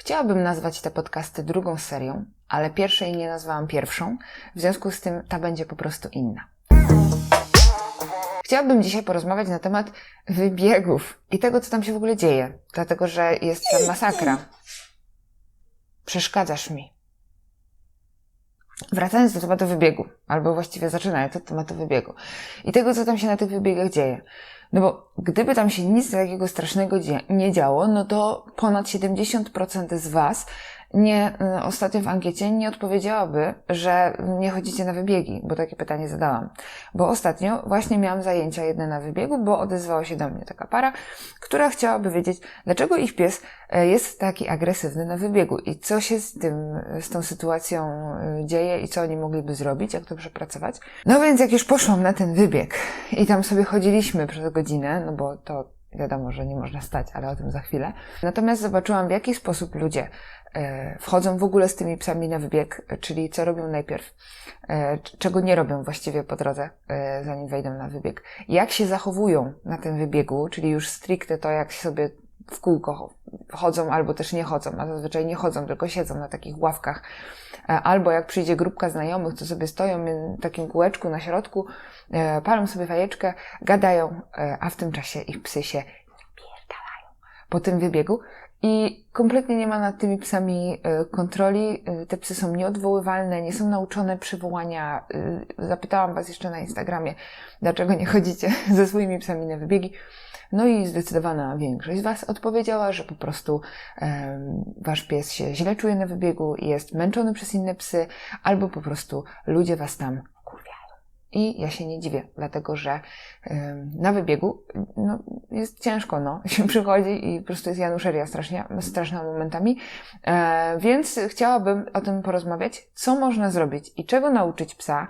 Chciałabym nazwać te podcasty drugą serią, ale pierwszej nie nazwałam pierwszą, w związku z tym ta będzie po prostu inna. Chciałabym dzisiaj porozmawiać na temat wybiegów i tego, co tam się w ogóle dzieje, dlatego że jest tam masakra. Przeszkadzasz mi. Wracając do tematu wybiegu, albo właściwie zaczynając od tematu wybiegu i tego, co tam się na tych wybiegach dzieje. No bo gdyby tam się nic takiego strasznego nie działo, no to ponad 70% z Was nie, y, ostatnio w ankiecie nie odpowiedziałaby, że nie chodzicie na wybiegi, bo takie pytanie zadałam. Bo ostatnio właśnie miałam zajęcia jedne na wybiegu, bo odezwała się do mnie taka para, która chciałaby wiedzieć, dlaczego ich pies e, jest taki agresywny na wybiegu i co się z tym, z tą sytuacją e, dzieje i co oni mogliby zrobić, jak to przepracować. No więc jak już poszłam na ten wybieg i tam sobie chodziliśmy przez godzinę, no bo to wiadomo, że nie można stać, ale o tym za chwilę. Natomiast zobaczyłam, w jaki sposób ludzie wchodzą w ogóle z tymi psami na wybieg, czyli co robią najpierw, e, czego nie robią właściwie po drodze, e, zanim wejdą na wybieg, jak się zachowują na tym wybiegu, czyli już stricte to, jak sobie w kółko chodzą albo też nie chodzą, a zazwyczaj nie chodzą, tylko siedzą na takich ławkach, albo jak przyjdzie grupka znajomych, to sobie stoją w takim kółeczku na środku, palą sobie fajeczkę, gadają, a w tym czasie ich psy się pierdalają po tym wybiegu i kompletnie nie ma nad tymi psami e, kontroli. E, te psy są nieodwoływalne, nie są nauczone przywołania. E, zapytałam Was jeszcze na Instagramie, dlaczego nie chodzicie ze swoimi psami na wybiegi. No i zdecydowana większość z Was odpowiedziała, że po prostu um, Wasz pies się źle czuje na wybiegu, jest męczony przez inne psy, albo po prostu ludzie Was tam i ja się nie dziwię, dlatego że na wybiegu no, jest ciężko, no, się przychodzi i po prostu jest januszeria strasznie, straszna momentami. E, więc chciałabym o tym porozmawiać, co można zrobić i czego nauczyć psa,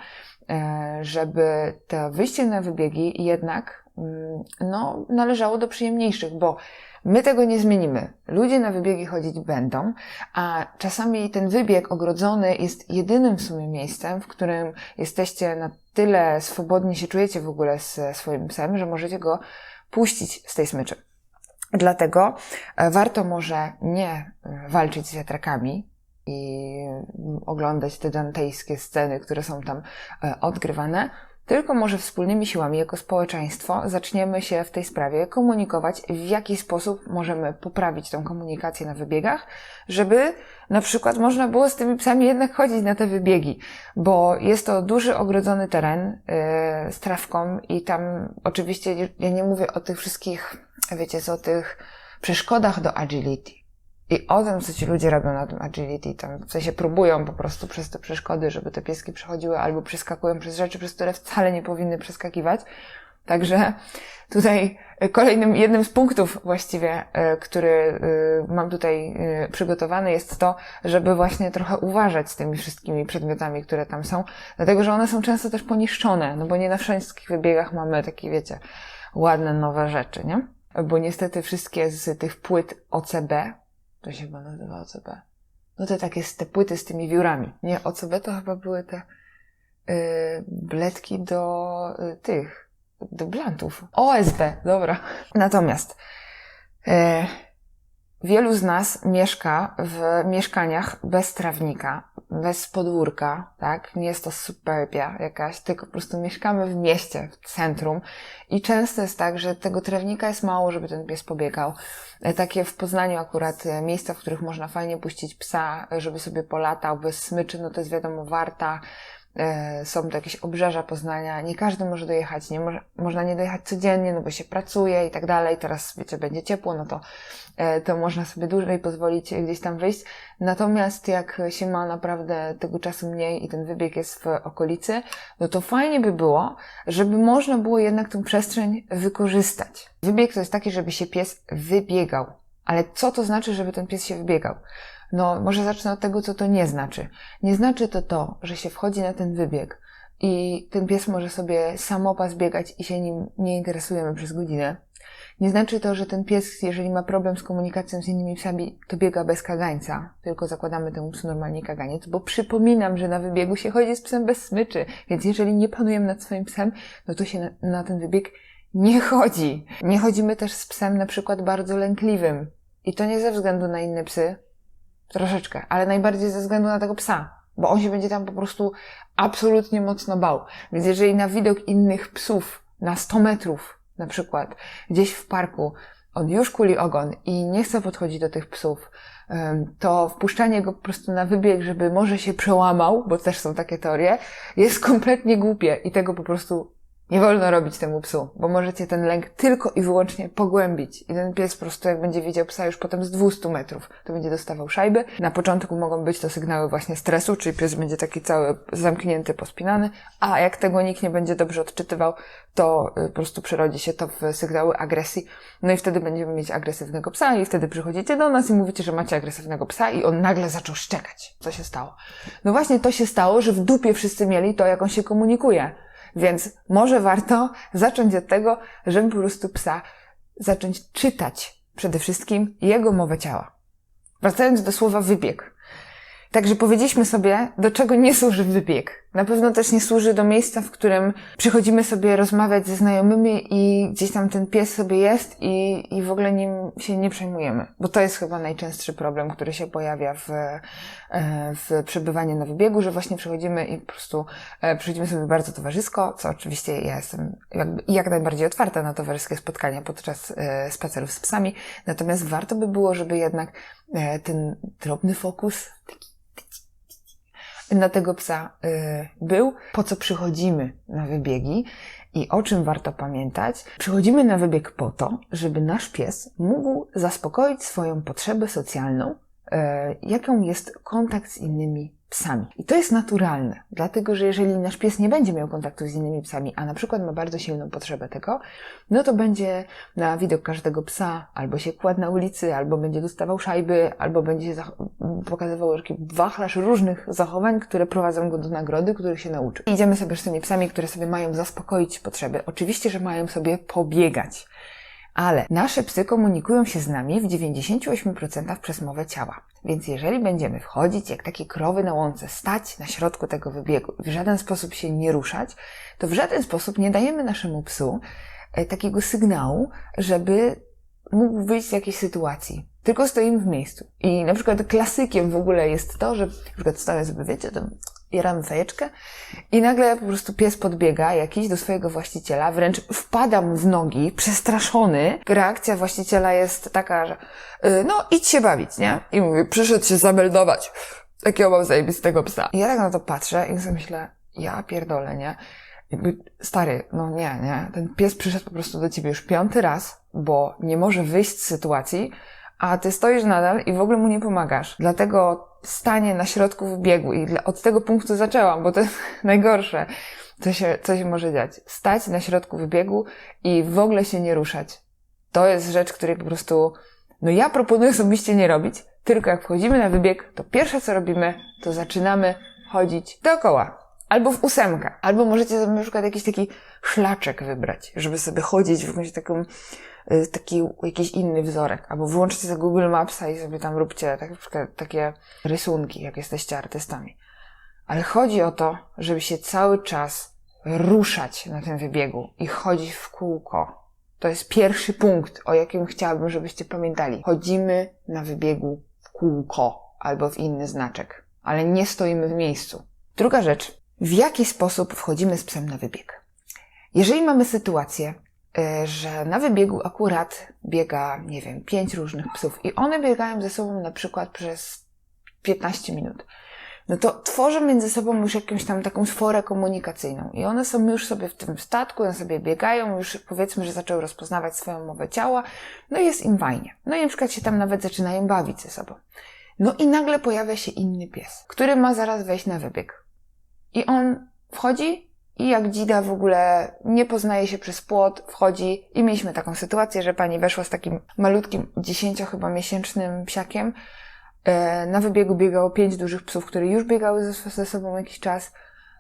e, żeby to wyjście na wybiegi jednak mm, no, należało do przyjemniejszych, bo My tego nie zmienimy. Ludzie na wybiegi chodzić będą, a czasami ten wybieg ogrodzony jest jedynym w sumie miejscem, w którym jesteście na tyle swobodnie się czujecie w ogóle ze swoim psem, że możecie go puścić z tej smyczy. Dlatego e, warto może nie e, walczyć z wiatrakami, i oglądać te dantejskie sceny, które są tam e, odgrywane, tylko może wspólnymi siłami jako społeczeństwo zaczniemy się w tej sprawie komunikować, w jaki sposób możemy poprawić tą komunikację na wybiegach, żeby na przykład można było z tymi psami jednak chodzić na te wybiegi, bo jest to duży, ogrodzony teren yy, z trawką i tam oczywiście ja nie mówię o tych wszystkich, wiecie, o tych przeszkodach do agility i o tym, co ci ludzie robią na tym agility, tam w sensie próbują po prostu przez te przeszkody, żeby te pieski przechodziły albo przeskakują przez rzeczy, przez które wcale nie powinny przeskakiwać. Także tutaj kolejnym, jednym z punktów właściwie, e, który e, mam tutaj przygotowany jest to, żeby właśnie trochę uważać z tymi wszystkimi przedmiotami, które tam są, dlatego, że one są często też poniszczone, no bo nie na wszystkich wybiegach mamy takie, wiecie, ładne, nowe rzeczy, nie? Bo niestety wszystkie z tych płyt OCB, to się chyba nazywa OCB. No te takie te płyty z tymi wiórami. Nie, OCB to chyba były te yy, bledki do yy, tych, do blantów. OSB, dobra. Natomiast yy, wielu z nas mieszka w mieszkaniach bez trawnika, bez podwórka, tak? Nie jest to superbia jakaś, tylko po prostu mieszkamy w mieście, w centrum i często jest tak, że tego trawnika jest mało, żeby ten pies pobiegał. E, takie w Poznaniu akurat e, miejsca, w których można fajnie puścić psa, żeby sobie polatał bez smyczy, no to jest wiadomo warta, E, są to jakieś obrzeża Poznania, nie każdy może dojechać, nie można nie dojechać codziennie, no bo się pracuje i tak dalej, teraz wiecie, będzie ciepło, no to, e, to można sobie dłużej pozwolić gdzieś tam wyjść. Natomiast jak się ma naprawdę tego czasu mniej i ten wybieg jest w okolicy, no to fajnie by było, żeby można było jednak tę przestrzeń wykorzystać. Wybieg to jest taki, żeby się pies wybiegał. Ale co to znaczy, żeby ten pies się wybiegał? No, może zacznę od tego, co to nie znaczy. Nie znaczy to to, że się wchodzi na ten wybieg i ten pies może sobie samopas biegać i się nim nie interesujemy przez godzinę. Nie znaczy to, że ten pies, jeżeli ma problem z komunikacją z innymi psami, to biega bez kagańca, tylko zakładamy temu psu normalnie kaganiec, bo przypominam, że na wybiegu się chodzi z psem bez smyczy, więc jeżeli nie panujemy nad swoim psem, no to się na, na ten wybieg nie chodzi. Nie chodzimy też z psem na przykład bardzo lękliwym. I to nie ze względu na inne psy, Troszeczkę, ale najbardziej ze względu na tego psa, bo on się będzie tam po prostu absolutnie mocno bał. Więc jeżeli na widok innych psów na 100 metrów, na przykład gdzieś w parku, on już kuli ogon i nie chce podchodzić do tych psów, to wpuszczanie go po prostu na wybieg, żeby może się przełamał, bo też są takie teorie, jest kompletnie głupie i tego po prostu nie wolno robić temu psu, bo możecie ten lęk tylko i wyłącznie pogłębić. I ten pies po prostu, jak będzie widział psa już potem z 200 metrów, to będzie dostawał szajby. Na początku mogą być to sygnały właśnie stresu, czyli pies będzie taki cały zamknięty, pospinany, a jak tego nikt nie będzie dobrze odczytywał, to y, po prostu przerodzi się to w sygnały agresji. No i wtedy będziemy mieć agresywnego psa i wtedy przychodzicie do nas i mówicie, że macie agresywnego psa i on nagle zaczął szczekać. Co się stało? No właśnie to się stało, że w dupie wszyscy mieli to, jak on się komunikuje. Więc może warto zacząć od tego, żeby po prostu psa zacząć czytać przede wszystkim jego mowę ciała. Wracając do słowa wybieg. Także powiedzieliśmy sobie, do czego nie służy wybieg. Na pewno też nie służy do miejsca, w którym przychodzimy sobie rozmawiać ze znajomymi i gdzieś tam ten pies sobie jest i, i w ogóle nim się nie przejmujemy. Bo to jest chyba najczęstszy problem, który się pojawia w, e, w przebywaniu na wybiegu, że właśnie przychodzimy i po prostu e, przychodzimy sobie bardzo towarzysko, co oczywiście ja jestem jakby jak najbardziej otwarta na towarzyskie spotkania podczas e, spacerów z psami. Natomiast warto by było, żeby jednak ten drobny fokus, taki na tego psa y, był, po co przychodzimy na wybiegi i o czym warto pamiętać. Przychodzimy na wybieg po to, żeby nasz pies mógł zaspokoić swoją potrzebę socjalną, y, jaką jest kontakt z innymi psami. I to jest naturalne, dlatego że jeżeli nasz pies nie będzie miał kontaktu z innymi psami, a na przykład ma bardzo silną potrzebę tego, no to będzie na widok każdego psa albo się kładł na ulicy, albo będzie dostawał szajby, albo będzie pokazywał taki wachlarz różnych zachowań, które prowadzą go do nagrody, których się nauczy. Idziemy sobie z tymi psami, które sobie mają zaspokoić potrzeby. Oczywiście, że mają sobie pobiegać. Ale nasze psy komunikują się z nami w 98% przez mowę ciała. Więc jeżeli będziemy wchodzić jak takie krowy na łące, stać na środku tego wybiegu w żaden sposób się nie ruszać, to w żaden sposób nie dajemy naszemu psu e, takiego sygnału, żeby mógł wyjść z jakiejś sytuacji. Tylko stoimy w miejscu. I na przykład klasykiem w ogóle jest to, że na przykład stoję sobie, wiecie, tam jaramy fajeczkę i nagle po prostu pies podbiega jakiś do swojego właściciela, wręcz wpada mu w nogi, przestraszony. Reakcja właściciela jest taka, że yy, no idź się bawić, nie? I mówi, przyszedł się zameldować. Takiego mam zajebistego psa. I ja tak na to patrzę i sobie myślę, ja pierdolę, nie? Jakby, stary, no nie, nie. Ten pies przyszedł po prostu do ciebie już piąty raz, bo nie może wyjść z sytuacji, a ty stoisz nadal i w ogóle mu nie pomagasz. Dlatego stanie na środku wybiegu i od tego punktu zaczęłam, bo to jest najgorsze, co się, co się może dziać. Stać na środku wybiegu i w ogóle się nie ruszać. To jest rzecz, której po prostu, no ja proponuję osobiście nie robić, tylko jak wchodzimy na wybieg, to pierwsze co robimy, to zaczynamy chodzić dookoła. Albo w ósemkę. Albo możecie sobie na przykład jakiś taki szlaczek wybrać, żeby sobie chodzić w jakąś taką Y, taki jakiś inny wzorek, albo włączcie sobie Google Mapsa i sobie tam róbcie tak, takie rysunki, jak jesteście artystami. Ale chodzi o to, żeby się cały czas ruszać na tym wybiegu i chodzić w kółko. To jest pierwszy punkt, o jakim chciałabym, żebyście pamiętali. Chodzimy na wybiegu w kółko albo w inny znaczek, ale nie stoimy w miejscu. Druga rzecz, w jaki sposób wchodzimy z psem na wybieg? Jeżeli mamy sytuację, E, że na wybiegu akurat biega, nie wiem, pięć różnych psów i one biegają ze sobą na przykład przez 15 minut. No to tworzą między sobą już jakąś tam taką sforę komunikacyjną i one są już sobie w tym statku, one sobie biegają, już powiedzmy, że zaczęły rozpoznawać swoją mowę ciała, no i jest im fajnie. No i na przykład się tam nawet zaczynają bawić ze sobą. No i nagle pojawia się inny pies, który ma zaraz wejść na wybieg. I on wchodzi, i jak dzida w ogóle nie poznaje się przez płot, wchodzi i mieliśmy taką sytuację, że pani weszła z takim malutkim, dziesięcio chyba miesięcznym psiakiem. E, na wybiegu biegało pięć dużych psów, które już biegały ze, ze sobą jakiś czas.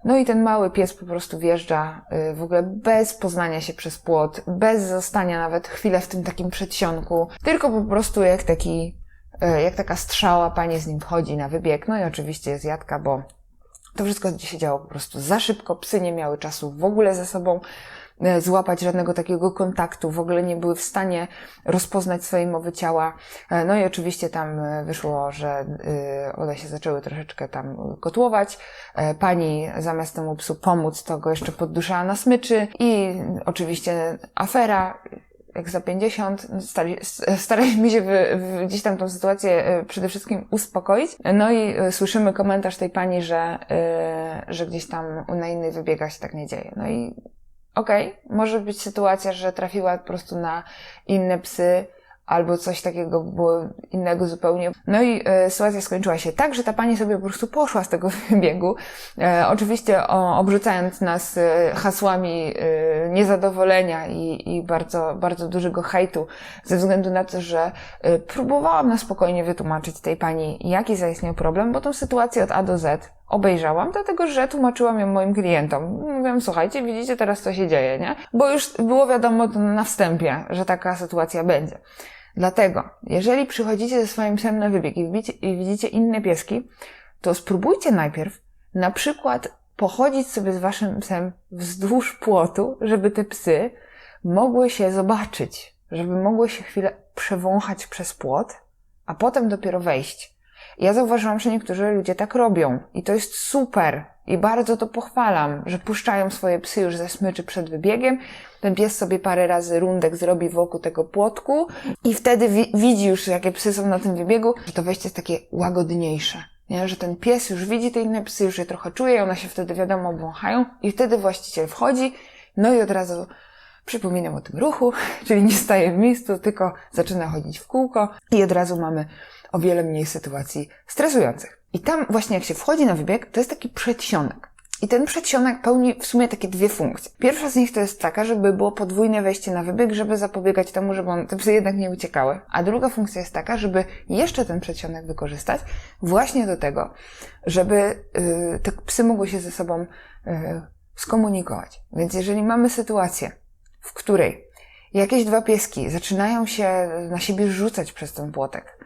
No i ten mały pies po prostu wjeżdża e, w ogóle bez poznania się przez płot, bez zostania nawet chwilę w tym takim przedsionku, tylko po prostu jak taki, e, jak taka strzała pani z nim wchodzi na wybieg. No i oczywiście jest jadka, bo to wszystko się działo po prostu za szybko, psy nie miały czasu w ogóle ze sobą e, złapać żadnego takiego kontaktu, w ogóle nie były w stanie rozpoznać swojej mowy ciała. E, No i oczywiście tam e, wyszło, że one się zaczęły troszeczkę tam kotłować. Pani zamiast temu psu pomóc, to go jeszcze podduszała na smyczy i oczywiście afera, jak za 50, no, stali, staraliśmy się wy, gdzieś tam tą sytuację e, przede wszystkim uspokoić. No i e, słyszymy komentarz tej pani, że, e, że gdzieś tam na innych wybiegach się tak nie dzieje. No i okej, okay, może być sytuacja, że trafiła po prostu na inne psy, albo coś takiego było innego zupełnie. No i e, sytuacja skończyła się tak, że ta pani sobie po prostu poszła z tego wybiegu, e, oczywiście o, obrzucając nas e, hasłami e, niezadowolenia i, i bardzo, bardzo dużego hejtu, ze względu na to, że e, próbowałam na spokojnie wytłumaczyć tej pani, jaki zaistniał problem, bo tą sytuację od A do Z obejrzałam, dlatego że tłumaczyłam ją moim klientom. Mówiłam, słuchajcie, widzicie teraz co się dzieje, nie? Bo już było wiadomo na wstępie, że taka sytuacja będzie. Dlatego, jeżeli przychodzicie ze swoim psem na wybieg i widzicie, i widzicie inne pieski, to spróbujcie najpierw na przykład pochodzić sobie z waszym psem wzdłuż płotu, żeby te psy mogły się zobaczyć, żeby mogły się chwilę przewąchać przez płot, a potem dopiero wejść. Ja zauważyłam, że niektórzy ludzie tak robią i to jest super i bardzo to pochwalam, że puszczają swoje psy już ze smyczy przed wybiegiem. Ten pies sobie parę razy rundek zrobi wokół tego płotku i wtedy wi widzi już, jakie psy są na tym wybiegu, że to wejście jest takie łagodniejsze. Nie? Że ten pies już widzi te inne psy, już je trochę czuje, one się wtedy wiadomo wąchają i wtedy właściciel wchodzi, no i od razu przypominam o tym ruchu, czyli nie staje w miejscu, tylko zaczyna chodzić w kółko i od razu mamy o wiele mniej sytuacji stresujących. I tam właśnie jak się wchodzi na wybieg, to jest taki przedsionek. I ten przedsionek pełni w sumie takie dwie funkcje. Pierwsza z nich to jest taka, żeby było podwójne wejście na wybieg, żeby zapobiegać temu, żeby on, te psy jednak nie uciekały. A druga funkcja jest taka, żeby jeszcze ten przedsionek wykorzystać właśnie do tego, żeby yy, te psy mogły się ze sobą yy, skomunikować. Więc jeżeli mamy sytuację, w której jakieś dwa pieski zaczynają się na siebie rzucać przez ten płotek,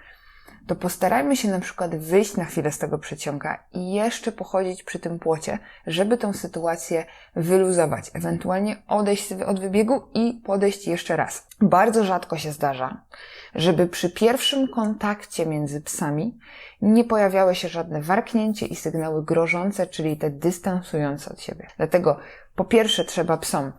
to postarajmy się na przykład wyjść na chwilę z tego przeciąga i jeszcze pochodzić przy tym płocie, żeby tą sytuację wyluzować, ewentualnie odejść od wybiegu i podejść jeszcze raz. Bardzo rzadko się zdarza, żeby przy pierwszym kontakcie między psami nie pojawiały się żadne warknięcie i sygnały grożące, czyli te dystansujące od siebie. Dlatego po pierwsze trzeba psom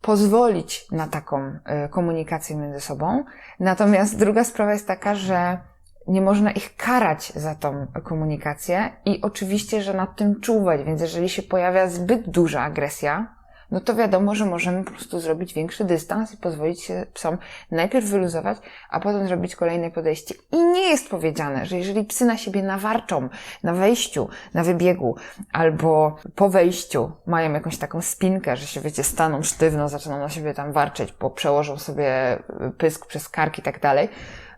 pozwolić na taką komunikację między sobą. Natomiast druga sprawa jest taka, że nie można ich karać za tą komunikację i oczywiście, że nad tym czuwać, więc jeżeli się pojawia zbyt duża agresja, no to wiadomo, że możemy po prostu zrobić większy dystans i pozwolić się psom najpierw wyluzować, a potem zrobić kolejne podejście. I nie jest powiedziane, że jeżeli psy na siebie nawarczą na wejściu, na wybiegu albo po wejściu mają jakąś taką spinkę, że się wiecie, staną sztywno, zaczynają na siebie tam warczeć, bo przełożą sobie pysk przez kark i tak dalej,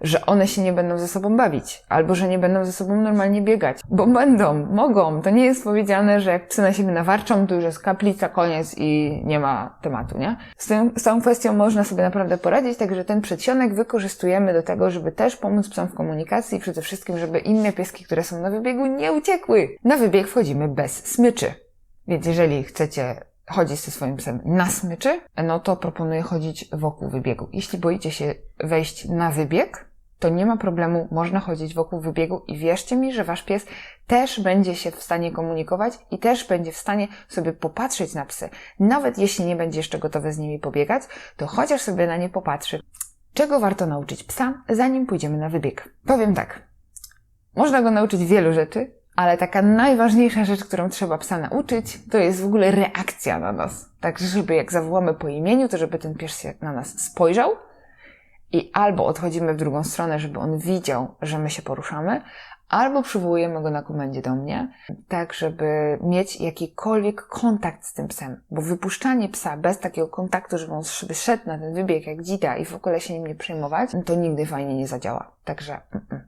że one się nie będą ze sobą bawić, albo że nie będą ze sobą normalnie biegać, bo będą, mogą. To nie jest powiedziane, że jak psy na siebie nawarczą, to już jest kaplica, koniec i nie ma tematu, nie? Z tą, z tą kwestią można sobie naprawdę poradzić, także ten przedsionek wykorzystujemy do tego, żeby też pomóc psom w komunikacji i przede wszystkim, żeby inne pieski, które są na wybiegu, nie uciekły. Na wybieg wchodzimy bez smyczy. Więc jeżeli chcecie chodzić ze swoim psem na smyczy, no to proponuję chodzić wokół wybiegu. Jeśli boicie się wejść na wybieg, to nie ma problemu, można chodzić wokół wybiegu i wierzcie mi, że wasz pies też będzie się w stanie komunikować i też będzie w stanie sobie popatrzeć na psy. Nawet jeśli nie będzie jeszcze gotowy z nimi pobiegać, to chociaż sobie na nie popatrzy. Czego warto nauczyć psa, zanim pójdziemy na wybieg? Powiem tak. Można go nauczyć wielu rzeczy, ale taka najważniejsza rzecz, którą trzeba psa nauczyć, to jest w ogóle reakcja na nas. Tak, żeby jak zawołamy po imieniu, to żeby ten pies się na nas spojrzał, i albo odchodzimy w drugą stronę, żeby on widział, że my się poruszamy, albo przywołujemy go na komendzie do mnie, tak żeby mieć jakikolwiek kontakt z tym psem. Bo wypuszczanie psa bez takiego kontaktu, żeby on szedł na ten wybieg jak dzida i w ogóle się nim nie przejmować, to nigdy fajnie nie zadziała. Także mm -mm.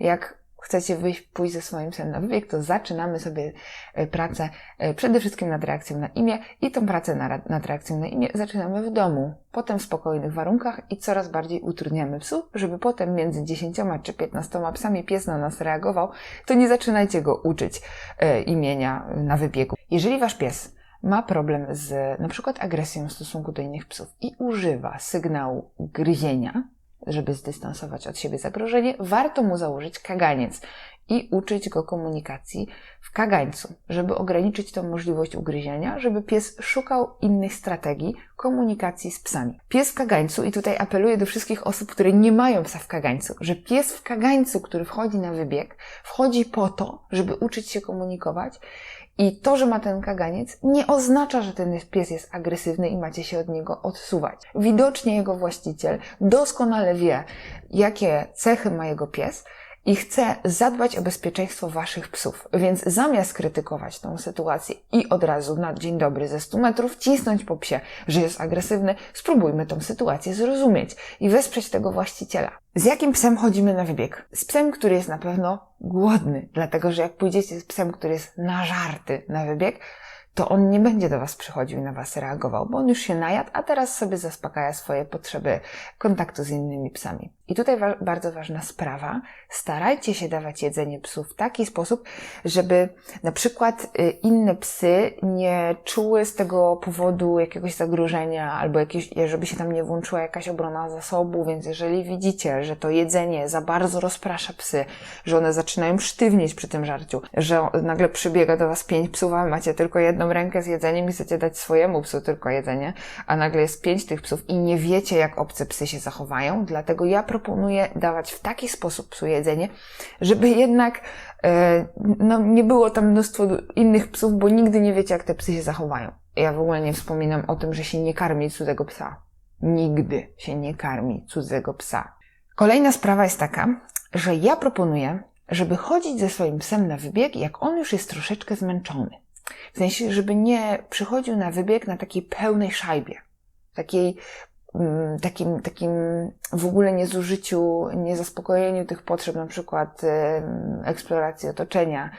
jak chcecie wyjść, pójść ze swoim psem na wybieg, to zaczynamy sobie e, pracę e, przede wszystkim nad reakcją na imię i tą pracę nad reakcją na imię zaczynamy w domu, potem w spokojnych warunkach i coraz bardziej utrudniamy psu, żeby potem między 10 czy 15 psami pies na nas reagował, to nie zaczynajcie go uczyć e, imienia na wybiegu. Jeżeli wasz pies ma problem z na przykład agresją w stosunku do innych psów i używa sygnału gryzienia, żeby zdystansować od siebie zagrożenie, warto mu założyć kaganiec i uczyć go komunikacji w kagańcu, żeby ograniczyć tą możliwość ugryzienia, żeby pies szukał innych strategii komunikacji z psami. Pies w kagańcu, i tutaj apeluję do wszystkich osób, które nie mają psa w kagańcu, że pies w kagańcu, który wchodzi na wybieg, wchodzi po to, żeby uczyć się komunikować i to, że ma ten kaganiec, nie oznacza, że ten pies jest agresywny i macie się od niego odsuwać. Widocznie jego właściciel doskonale wie, jakie cechy ma jego pies, i chce zadbać o bezpieczeństwo waszych psów. Więc zamiast krytykować tą sytuację i od razu na dzień dobry ze 100 metrów cisnąć po psie, że jest agresywny, spróbujmy tą sytuację zrozumieć i wesprzeć tego właściciela. Z jakim psem chodzimy na wybieg? Z psem, który jest na pewno głodny, dlatego że jak pójdziecie z psem, który jest nażarty na wybieg, to on nie będzie do Was przychodził i na Was reagował, bo on już się najadł, a teraz sobie zaspokaja swoje potrzeby kontaktu z innymi psami. I tutaj wa bardzo ważna sprawa. Starajcie się dawać jedzenie psu w taki sposób, żeby na przykład y, inne psy nie czuły z tego powodu jakiegoś zagrożenia albo jakieś, żeby się tam nie włączyła jakaś obrona zasobu, więc jeżeli widzicie, że to jedzenie za bardzo rozprasza psy, że one zaczynają sztywnieć przy tym żarciu, że nagle przybiega do Was pięć psów, a macie tylko jedną rękę z jedzeniem i chcecie dać swojemu psu tylko jedzenie, a nagle jest pięć tych psów i nie wiecie, jak obce psy się zachowają, dlatego ja proponuję dawać w taki sposób psu jedzenie, żeby jednak e, no, nie było tam mnóstwo innych psów, bo nigdy nie wiecie, jak te psy się zachowają. Ja w ogóle nie wspominam o tym, że się nie karmi cudzego psa. Nigdy się nie karmi cudzego psa. Kolejna sprawa jest taka, że ja proponuję, żeby chodzić ze swoim psem na wybieg, jak on już jest troszeczkę zmęczony. W sensie, żeby nie przychodził na wybieg na takiej pełnej szajbie. Takiej takim, takim w ogóle niezużyciu, niezaspokojeniu tych potrzeb, na przykład eksploracji otoczenia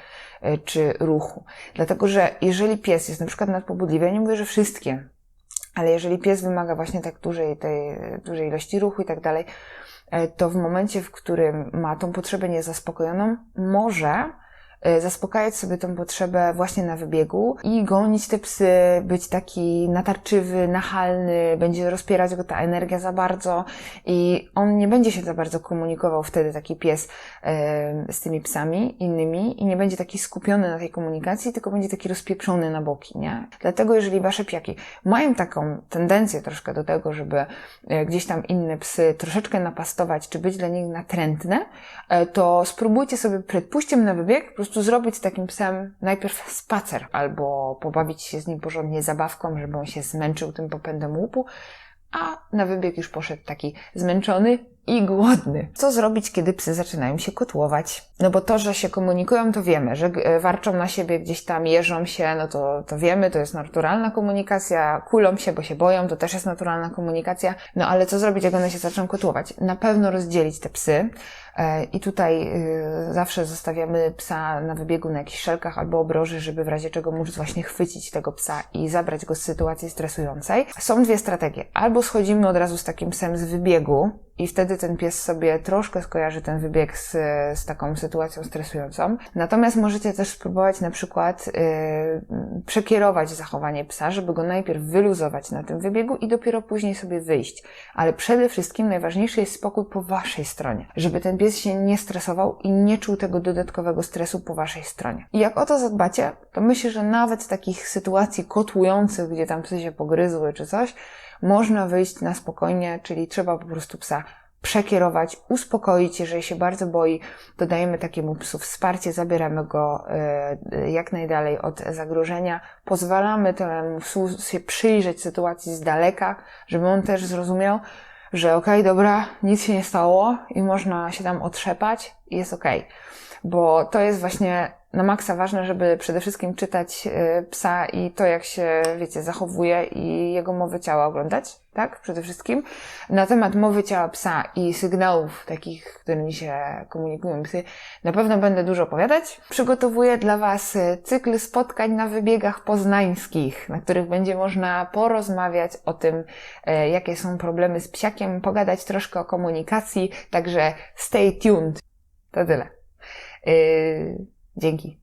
e, czy ruchu. Dlatego, że jeżeli pies jest na przykład nadpobudliwy, ja nie mówię, że wszystkie, ale jeżeli pies wymaga właśnie tak dużej, tej, dużej ilości ruchu i tak dalej, e, to w momencie, w którym ma tą potrzebę niezaspokojoną, może zaspokajać sobie tą potrzebę właśnie na wybiegu i gonić te psy, być taki natarczywy, nachalny, będzie rozpierać go ta energia za bardzo i on nie będzie się za bardzo komunikował wtedy taki pies e, z tymi psami innymi i nie będzie taki skupiony na tej komunikacji, tylko będzie taki rozpieprzony na boki, nie? Dlatego jeżeli wasze piaki mają taką tendencję troszkę do tego, żeby e, gdzieś tam inne psy troszeczkę napastować, czy być dla nich natrętne, to spróbujcie sobie przed pójściem na wybieg po prostu prostu zrobić z takim psem najpierw spacer albo pobawić się z nim porządnie zabawką, żeby on się zmęczył tym popędem łupu, a na wybieg już poszedł taki zmęczony i głodny. Co zrobić, kiedy psy zaczynają się kotłować? No bo to, że się komunikują, to wiemy, że warczą na siebie gdzieś tam, jeżą się, no to, to wiemy, to jest naturalna komunikacja, kulą się, bo się boją, to też jest naturalna komunikacja. No ale co zrobić, jak one się zaczną kotłować? Na pewno rozdzielić te psy, E, I tutaj y, zawsze zostawiamy psa na wybiegu na jakichś szelkach albo obroży, żeby w razie czego móc właśnie chwycić tego psa i zabrać go z sytuacji stresującej. Są dwie strategie. Albo schodzimy od razu z takim psem z wybiegu, i wtedy ten pies sobie troszkę skojarzy ten wybieg z, z taką sytuacją stresującą. Natomiast możecie też spróbować na przykład yy, przekierować zachowanie psa, żeby go najpierw wyluzować na tym wybiegu i dopiero później sobie wyjść. Ale przede wszystkim najważniejszy jest spokój po waszej stronie, żeby ten pies się nie stresował i nie czuł tego dodatkowego stresu po waszej stronie. I jak o to zadbacie, to myślę, że nawet takich sytuacji kotłujących, gdzie tam psy się pogryzły czy coś, można wyjść na spokojnie, czyli trzeba po prostu psa przekierować, uspokoić, jeżeli się bardzo boi, to dajemy takiemu psu wsparcie, zabieramy go e, jak najdalej od zagrożenia, pozwalamy temu psu się przyjrzeć sytuacji z daleka, żeby on też zrozumiał, że okej, okay, dobra, nic się nie stało i można się tam otrzepać i jest okej. Okay. Bo to jest właśnie na maksa ważne, żeby przede wszystkim czytać y, psa i to, jak się, wiecie, zachowuje i jego mowy ciała oglądać, tak? Przede wszystkim. Na temat mowy ciała psa i sygnałów takich, którymi się komunikują psy, na pewno będę dużo opowiadać. Przygotowuję dla Was y, cykl spotkań na wybiegach poznańskich, na których będzie można porozmawiać o tym, y, jakie są problemy z psiakiem, pogadać troszkę o komunikacji, także stay tuned. To tyle. Yy, dzięki.